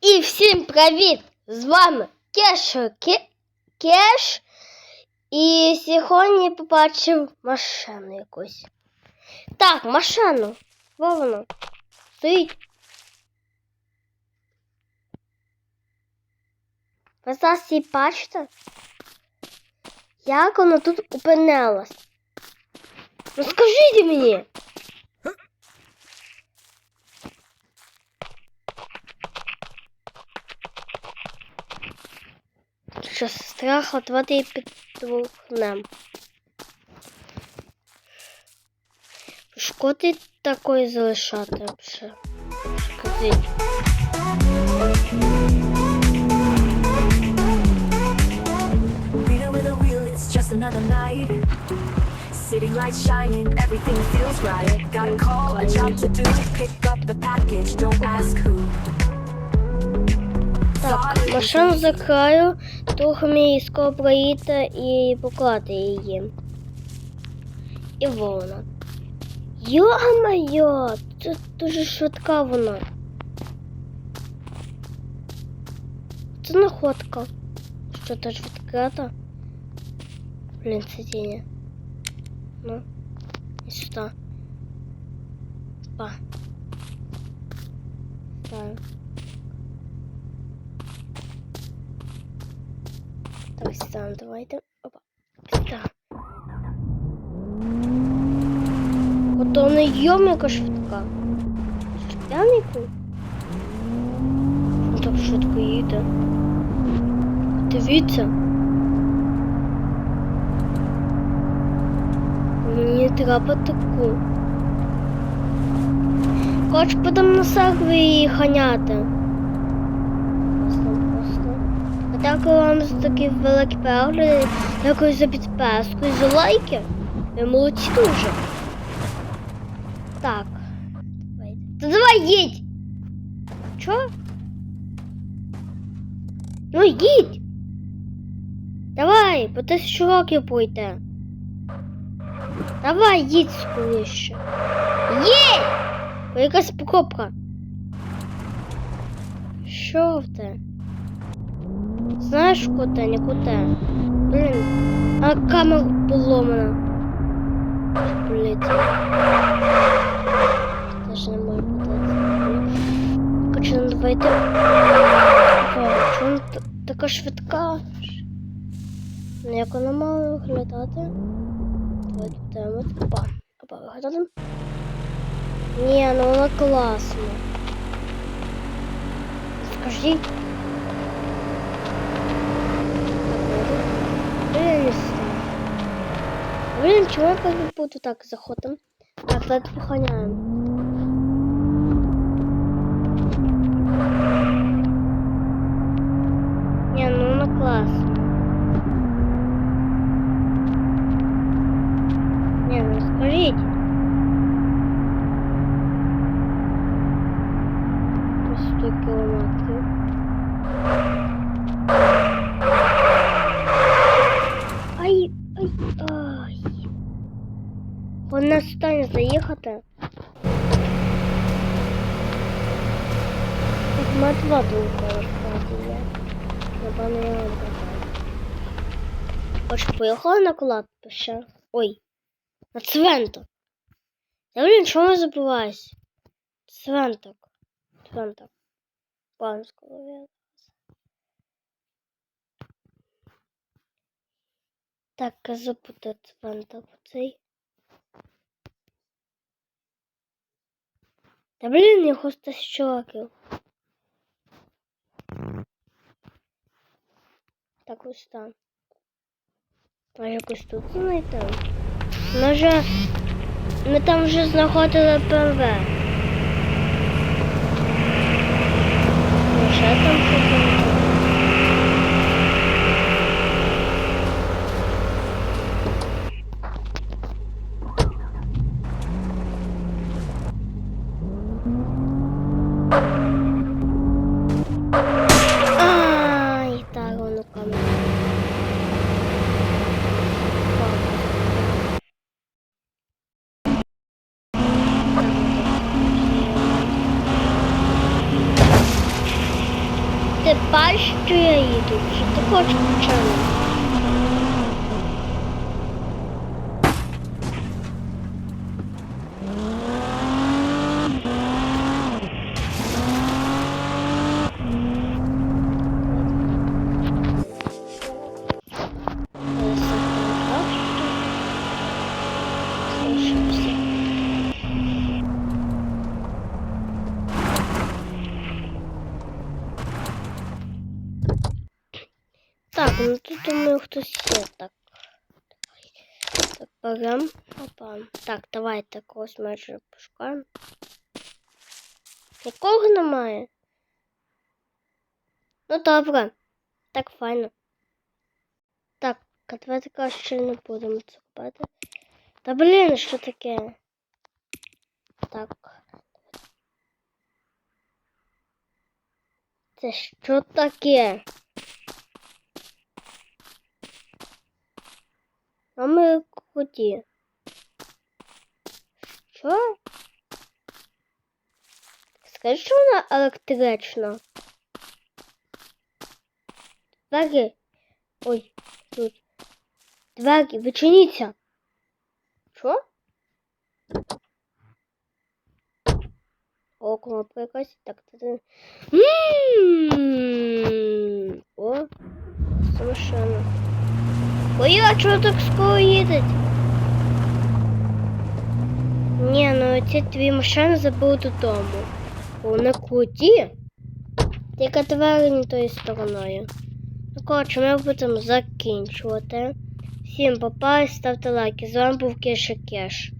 І всім привіт! З вами Кеш Ке- Кеш. І сьогодні побачив машину якусь. Так, машину. Во воно. Стоїть. Ви зараз її бачите? Як вона тут опинилась? Ну скажіть мені. Що страх от її під вогнем. Шкоди такої залишати вже. Just another night. City lights shining, everything feels right. Got a call, a job to do. Pick up the package, don't ask who. Так, машину закрию, трохи мені скоро проїти і поклати її. І вона. Йо-моє, це дуже швидка вона. Це находка. Що теж відкрита? Блін, сидіння. Ну, і сюди. Па. Ставим. Так, сюди давайте. Опа. Сюди. Ото не йом яка швидка. Швидянику? Ну так швидко їде. Дивіться. Мені треба таку. Хоч будемо на її ганяти. Дякую вам за такі великі перегляди. Дякую за підписку і за лайки. Ви молодці дуже. Так. Та давай їдь! Чо? Ну їдь! Давай, по тисячу років пройде. Давай, їдь скоріше. Їдь! Якась покупка. Що в те? Знаєш, куди, не куди. Блін, а камера поломана. Блін. Теж не можу подати. Короче, давайте. Опа, чому вона та- така швидка? Ну, як вона мала виглядати? Давайте подивимось. Опа, опа, виглядати. Ні, ну вона класна. Скажіть. Блин, чего я как буду так заходом? Так, давайте похоняем. Не, ну на класс. Не, ну скажите. По 100 километров. Вона стане заїхати. Так, ми два думка насправді є. Я вам казав. Хоч поїхала на кладбище. Ой, на цвинтар. Та блін, чому забуваюсь? Цвинтак. Цвинтак. Панського я. Так, забути цвинтак цей. Та блін, я тисячу років. Так ось там. Може якось тут знайти? Може ми там вже знаходили ПВ. Може там ти бачиш, що я їду? Що ти хочеш ну тут думаю хтось є. Так. Так, берем. Опа. Так, давайте когось майже пошукаємо. Нікого немає. Ну добре. Так файно. Так, давайте краще не будемо це робити. Та блін, що таке? Так. Це що таке? А ми куди? Що? Скажи, що вона електрична? Двері. Ой, тут. Двері, відчиніться. Що? О, кнопка якась. Так, це... Ммм. О, це. Ой, а чого так скоро їдеть? Ні, ну ці дві машини забули додому. Вони круті. Тільки не тою стороною. Ну, коротше, ми будемо закінчувати. Всім попали, ставте лайки. З вами був Кеша Кеш.